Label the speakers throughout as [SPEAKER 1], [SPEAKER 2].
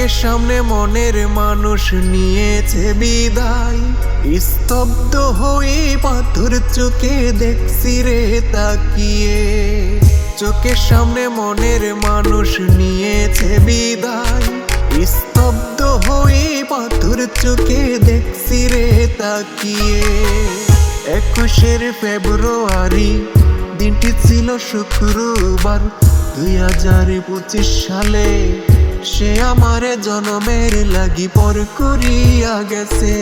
[SPEAKER 1] চোখের সামনে মনের মানুষ নিয়েছে বিদায়। স্তব্ধ হয়ে পাথর চোখে দেখছি রে তাকিয়ে। চোখের সামনে মনের মানুষ নিয়েছে বিদায়। স্তব্ধ হয়ে পাথর চোখে দেখছি রে তাকিয়ে। একুশের ফেব্রুয়ারি, দিনটি ছিল শুক্রবার, দুই হাজার পঁচিশ সালে। সে আমার জনমের লাগি পর করিয়া গেছে।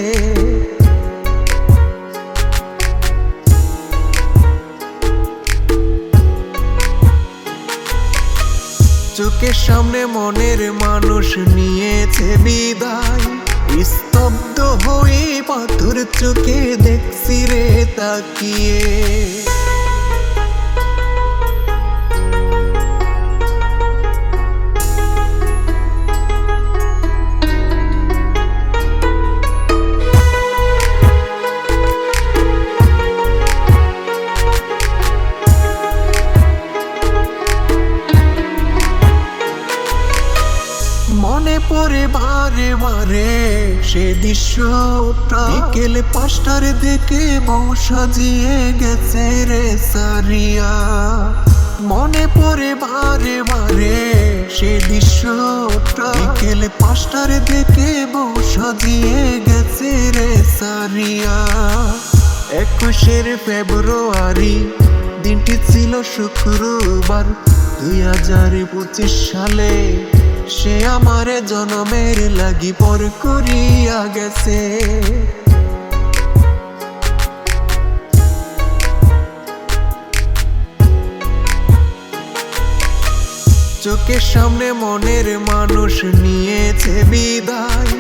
[SPEAKER 1] চোখের সামনে মনের মানুষ নিয়েছে বিদায়। স্তব্ধ হয়ে পাথর চোখে দেখছি রে তাকিয়ে। পড়ে বারে বারে সে দৃশ্যটা বিকেলে পাঁচটার দিকে বউ সাজিয়ে গেছে রে সারিয়া। মনে পড়ে বারে বারে সে দৃশ্যটা বিকেলে পাঁচটার দিকে বউ সাজিয়ে গেছে রে সারিয়া। একুশের ফেব্রুয়ারি, দিনটি ছিল শুক্রবার। দুই হাজার পঁচিশ সালে সে আমার জনমের লাগি পর করিয়া গেছে। চোখের সামনে মনের মানুষ নিয়েছে বিদায়।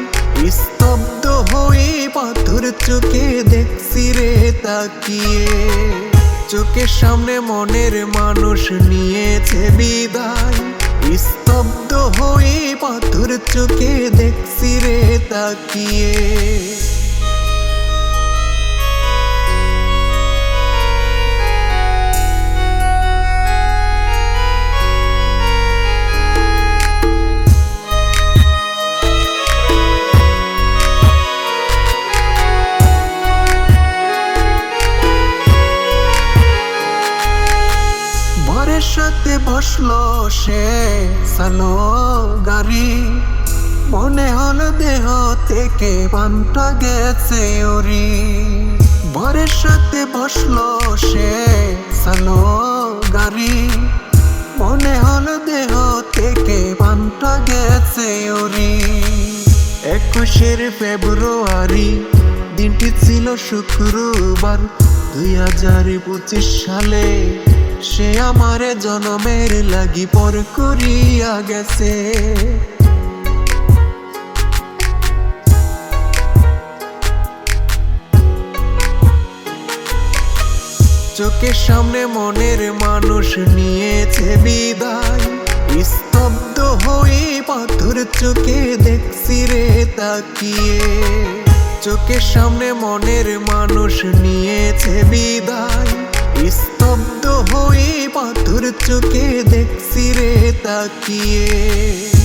[SPEAKER 1] স্তব্ধ হয়ে পাথর চোখে দেখছি রে তাকিয়ে। চোখের সামনে মনের মানুষ নিয়েছে বিদায়। স্তব্ধ হয়ে পাথর চোখে দেখছি রে তাকিয়ে। বসল সে সালো গাড়ি। মনে হলো দেহ থেকে পান্তা গেছে ওরি। বরের সাথে বসল সে সালো গাড়ি। মনে হলো দেহ থেকে পান্তা গেছে ওরি। একুশের ফেব্রুয়ারি, দিনটি ছিল শুক্রবার, দুই হাজার পঁচিশ সালে। সে আমার জনমের লাগি পর করিয়া গেছে। চোখের সামনে মনের মানুষ নিয়েছে বিদায়। স্তব্ধ হয়ে পাথর চোখে দেখছি রে তাকিয়ে। চোখের সামনে মনের মানুষ নিয়েছে বিদায়। হয়ে পাথর চোখে দেখছি রে তাকিয়ে।